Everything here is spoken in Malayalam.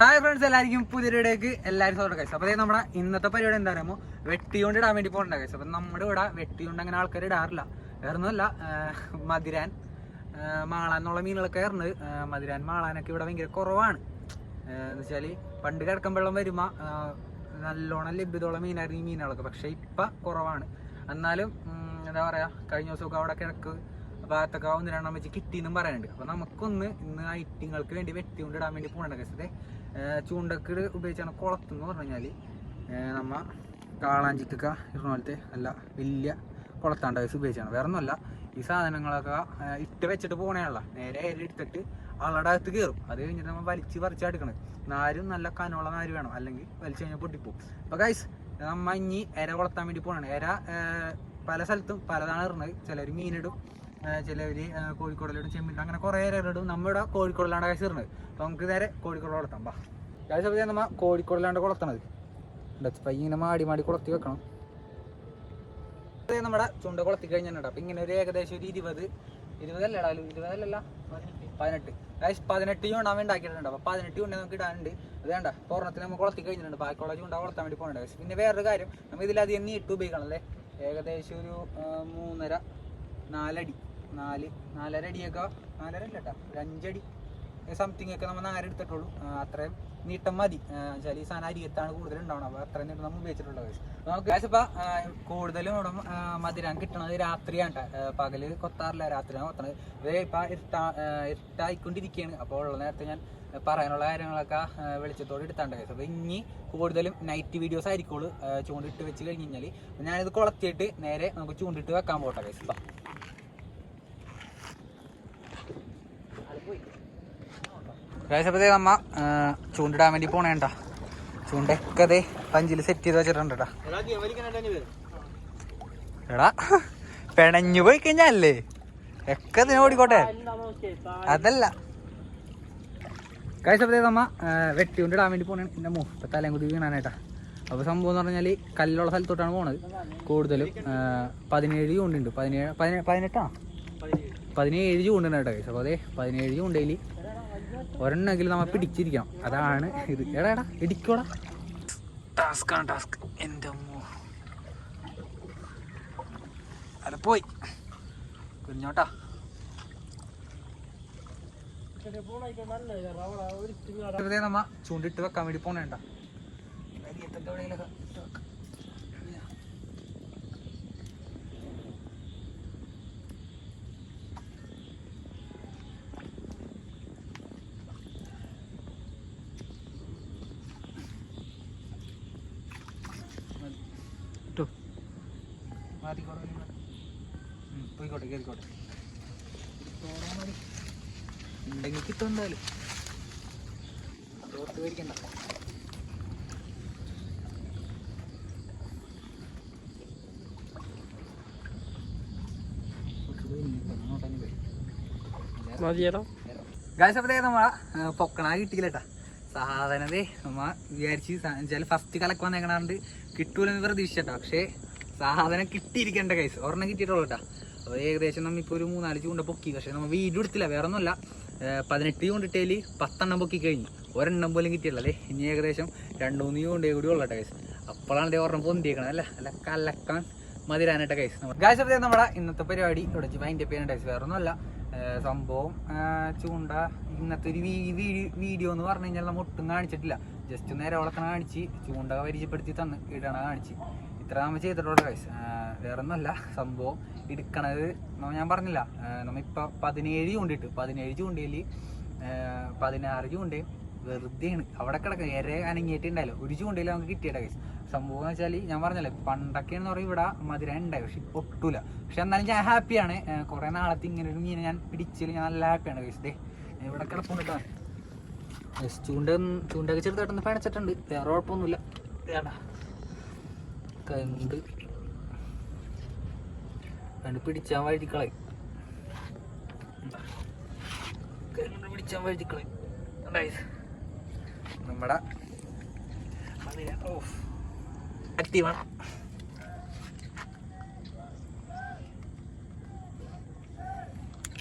ഹായ് ഫ്രണ്ട്സ് എല്ലാവർക്കും പുതിയൊരുടേക്ക് എല്ലാവരും സ്വന്തം കഴിച്ചു അപ്പോൾ നമ്മുടെ ഇന്നത്തെ പരിപാടി എന്താ പറയുമ്പോൾ വെട്ടിയോണ്ട് ഇടാൻ വേണ്ടി പോകണ്ട കഴിച്ചു അപ്പം നമ്മുടെ ഇവിടെ വെട്ടിയോണ്ട് അങ്ങനെ ആൾക്കാർ ഇടാറില്ല. വേറെ ഒന്നുമല്ല മതിരാൻ ആ, മാളാൻ എന്നുള്ള മീനുകളൊക്കെ ഇറന്ന് മതിരാൻ മാളാനൊക്കെ ഇവിടെ ഭയങ്കര കുറവാണ്. എന്ന് വെച്ചാൽ പണ്ട് കിടക്കം വെള്ളം വരുമ്പോൾ നല്ലോണം ലഭ്യതയുള്ള മീനായിരുന്നു ഈ മീനുകളൊക്കെ. പക്ഷേ ഇപ്പം കുറവാണ്. എന്നാലും എന്താ പറയുക കഴിഞ്ഞ ദിവസമൊക്കെ അവിടെ കിഴക്ക് ഭാഗത്തൊക്കെ ഒന്ന് രണ്ടാം വെച്ച് കിട്ടിയെന്നും പറയാനുണ്ട് അപ്പോൾ നമുക്കൊന്ന് ഇന്ന് ഐറ്റിങ്ങൾക്ക് വേണ്ടി വെട്ടി കൊണ്ട് ഇടാൻ വേണ്ടി പോകേണ്ട കേസത്തെ ചൂണ്ടക്കട് ഉപയോഗിച്ചാണ് കുളത്തെന്ന് പറഞ്ഞു കഴിഞ്ഞാൽ നമ്മ കാളാഞ്ചിക്കൊക്കെ ഇറങ്ങോലത്തെ നല്ല വലിയ കുളത്താണ്ട കേസ് ഉപയോഗിച്ചാണ്. വേറെ ഒന്നുമല്ല ഈ സാധനങ്ങളൊക്കെ ഇട്ട് വെച്ചിട്ട് പോകണേയുള്ള നേരെ എടുത്തിട്ട് ആളുടെ അകത്ത് കയറും അത് കഴിഞ്ഞിട്ട് നമ്മൾ വലിച്ച് പറിച്ചെടുക്കണം നാരും നല്ല കനമുള്ള നാര് വേണം. അല്ലെങ്കിൽ വലിച്ചു കഴിഞ്ഞാൽ പൊട്ടിപ്പോവും. അപ്പോൾ ഗൈസ് നമ്മ ഇനി എര കൊളത്താൻ വേണ്ടി പോകണം എര പല സ്ഥലത്തും പലതാണ് ഇറങ്ങുന്നത്. ചിലർ മീനിടും. ചിലവർ കോഴിക്കോടിലിടും ചെമ്മീൻ അങ്ങനെ കുറേ ഇരയിടും നമ്മുടെ കോഴിക്കോടിലാണ് കാശ് ഇടുന്നത് അപ്പോൾ നമുക്ക് നേരെ കോഴിക്കോട് വളർത്താം. ബാ കാശ് അപ്പോൾ നമ്മ കോഴിക്കോടിലാണ്ട് കുളത്തണത് പയ്യ ഇങ്ങനെ മാടി മാടി കുളത്തി വെക്കണം. നമ്മുടെ ചുണ്ട കുളത്തി കഴിഞ്ഞിട്ടുണ്ട്. അപ്പം ഇങ്ങനെ ഒരു ഏകദേശം ഒരു ഇരുപത് ഇരുപതല്ലടാ ഇരുപതല്ലല്ല? പതിനെട്ട്. ഗൈസ് പതിനെട്ട് ചൂണ്ടാൻ വേണ്ടി ഉണ്ടാക്കിയിട്ടുണ്ട് അപ്പോൾ പതിനെട്ട് ചൂണ്ട നമുക്ക് ഇടാനുണ്ട്. അത് വേണ്ട പൂർണത്തിൽ നമ്മൾ കുളത്തി കഴിഞ്ഞിട്ടുണ്ട്. ബാക്കിയുള്ള ചൂണ്ട വളർത്താൻ വേണ്ടി പോകണ്ട ഗൈസ് പിന്നെ വേറൊരു കാര്യം നമ്മൾ ഇതിലധികം നീട്ട് ഉപയോഗിക്കണം അല്ലേ ഏകദേശം ഒരു മൂന്നര നാലടി. നാല് നാലര അടിയൊക്കെ നാലര അല്ല കേട്ടോ ഒരു അഞ്ചടി സംതിങ് ഒക്കെ നമ്മൾ നാല് എടുത്തിട്ടുള്ളൂ. അത്രയും നീട്ടം മതി. വെച്ചാൽ ഈ സാധനം അരിയത്താണ് കൂടുതൽ ഉണ്ടാവണം അപ്പോൾ അത്രയും നീട്ടം നമ്മൾ ഉപയോഗിച്ചിട്ടുള്ളത് നമുക്ക് ഇപ്പോൾ ഇപ്പൊ കൂടുതലും ഇവിടെ മധുരം കിട്ടണത് രാത്രിയാണ് പകൽ കൊത്താറില്ല രാത്രിയാണ് കൊത്തണത്. ഇത് ഇപ്പൊ ഇരുട്ടാ ഇരുട്ടായിക്കൊണ്ടിരിക്കുകയാണ് അപ്പോൾ ഉള്ള നേരത്തെ ഞാൻ പറയാനുള്ള കാര്യങ്ങളൊക്കെ വെളിച്ചത്തോടെ എടുത്താണ്ട്. അപ്പോൾ ഇനി കൂടുതലും നൈറ്റ് വീഡിയോസ് ആയിരിക്കുള്ളൂ ചൂണ്ടിട്ട് വെച്ച് കഴിഞ്ഞ് കഴിഞ്ഞാൽ ഞാനിത് കുളത്തിയിട്ട് നേരെ നമുക്ക് ചൂണ്ടിട്ട് വെക്കാൻ പോട്ടെ കേസ് ബാ നമ്മ ആ, ചൂണ്ടിടാൻ വേണ്ടി പോണേണ്ട ചൂണ്ടൊക്കെ ദേ പഞ്ചിൽ സെറ്റ് ചെയ്ത് വെച്ചിട്ടുണ്ട് ട്ടാ. എടാ പിണഞ്ഞു പോയി കഴിഞ്ഞാലേ ഒക്കെ ഇതിനെ ഓടിക്കോട്ടെ. അതല്ല. കഴിച്ചപ്പോഴത്തേ നമ്മ ആ, വെട്ടി കൊണ്ടിടാൻ വേണ്ടി പോണേ. എന്റെ മോ ഇപ്പം തലയും കുത്തി വീണാനേട്ടാ അപ്പോൾ സംഭവം എന്ന് പറഞ്ഞാൽ കല്ലുള്ള സ്ഥലത്തോട്ടാണ് പോണത്. കൂടുതലും പതിനേഴ് ചൂണ്ടുണ്ട് പതിനേഴ് പതിനെട്ടാ പതിനേഴ് ചൂണ്ടുണ്ട് കേട്ടോ കഴിച്ചു അപ്പോൾ അതെ പതിനേഴ് ചൂണ്ടയിൽ ഒരെണ്ണമെങ്കിലും നമ്മൾ പിടിച്ചിരിക്കണം. അതാണ് ഇത്. എടാ എടാ ഇടിക്കോടാ. ടാസ്ക്കാണ് ടാസ്ക് എന്റെ അമ്മോ. അത് പോയി. കുഞ്ഞോട്ടാ. നമ്മ ചൂണ്ടിട്ട് വെക്കാൻ വേണ്ടി പോണേണ്ട കരിയത്തൊക്കെ എവിടെയെങ്കിലൊക്കെ ഇട്ട് വെക്കാം. മതി. ഉം, പോയിക്കോട്ടെ കയറിക്കോട്ടെ ഉണ്ടെങ്കിൽ കിട്ടും എന്തായാലും. ഓർത്ത് പേടിക്കണ്ട. മതിയടാ ഗായ്സ് അപ്പത്തേ നമ്മ പൊക്കണ കിട്ടിയില്ലട്ടാ സാധനതേ നമ്മ വിചാരിച്ച് വെച്ചാൽ ഫസ്റ്റ് കലക്ക് വന്നേക്കണാണ്ട് കിട്ടൂലെന്ന് പ്രതീക്ഷിച്ചട്ടോ. പക്ഷേ സാധനം കിട്ടിയിരിക്കേണ്ട കൈസ് ഒരെണ്ണം കിട്ടിയിട്ടുള്ളൂ കേട്ടോ അപ്പോൾ ഏകദേശം നമ്മ ഇപ്പോൾ ഒരു മൂന്നാൽ ചൂണ്ട പൊക്കി. പക്ഷേ നമ്മൾ വീട് എടുത്തില്ല. വേറെ ഒന്നുമല്ല പതിനെട്ട് ചൂണ്ടിട്ടേൽ പത്തെണ്ണം പൊക്കി കഴിഞ്ഞു. ഒരെണ്ണം പോലും കിട്ടിയല്ലേ ഇനി ഏകദേശം രണ്ട് മൂന്ന് ചൂണ്ടേ കൂടി ഉള്ളട്ടെ കൈസ് അപ്പോഴാണ് ദേ ഒരെണ്ണം പൊന്തിയേക്കണം അല്ല? അല്ല കലക്കാൻ മതിരാനായിട്ട് കൈസ് ഗായ്സ് അപ്പത്തേ നമ്മുടെ ഇന്നത്തെ പരിപാടി ഇവിടെ അപ്പ് പേര് കൈസ് വേറെ ഒന്നുമല്ല സംഭവം ചൂണ്ട ഇന്നത്തെ ഒരു വീഡിയോ എന്ന് പറഞ്ഞു കഴിഞ്ഞാൽ നമ്മൾ ഒട്ടും കാണിച്ചിട്ടില്ല. ജസ്റ്റ് നേരെ വളക്കണ കാണിച്ച് ചൂണ്ട പരിചയപ്പെടുത്തി തന്ന് ഇടണ കാണിച്ച്. ഇത്ര നമ്മൾ ചെയ്തിട്ടുള്ള കൈസ് വേറെ ഒന്നുമല്ല സംഭവം എടുക്കണത് ഞാൻ പറഞ്ഞില്ല. നമ്മളിപ്പോൾ പതിനേഴ് ചൂണ്ടിട്ട് പതിനേഴ് ചൂണ്ടയിൽ പതിനാറ് ചൂണ്ടയും വെറുതെയാണ്. അവിടെ കിടക്കുക ഏറെ അനങ്ങിയിട്ടുണ്ടായല്ലോ. ഒരു ചൂണ്ടയിൽ നമുക്ക് കിട്ടിയിട്ട കൈസ് സംഭവം എന്ന് വെച്ചാൽ ഞാൻ പറഞ്ഞല്ലേ പണ്ടൊക്കെയെന്ന് പറയും ഇവിടെ മധുര ഉണ്ടായി പക്ഷെ ഇപ്പൊ ഒട്ടൂല. പക്ഷെ എന്നാലും ഞാൻ ഹാപ്പിയാണ് കുറെ നാളത്തെ ഇങ്ങനെ ഒരു മീനെ ഞാൻ പിടിച്ചില്ല ഞാൻ നല്ല ഹാപ്പിയാണ് വേസ്റ്റേ ഇവിടെ കിടപ്പുണ്ട് കേട്ടോ യെസ് ചൂണ്ട ചൂണ്ടൊക്കെ ചെറുതായിട്ടൊന്ന് പേണച്ചിട്ടുണ്ട്. വേറെ കുഴപ്പമൊന്നുമില്ല. കണ്ട്. കണ്ട് പിടിച്ചാൻ വഴുതിക്കളെ. കണ്ട് പിടിച്ചാൻ വഴുതിക്കളെ. നമ്മുടെ ഓഫ്. activa.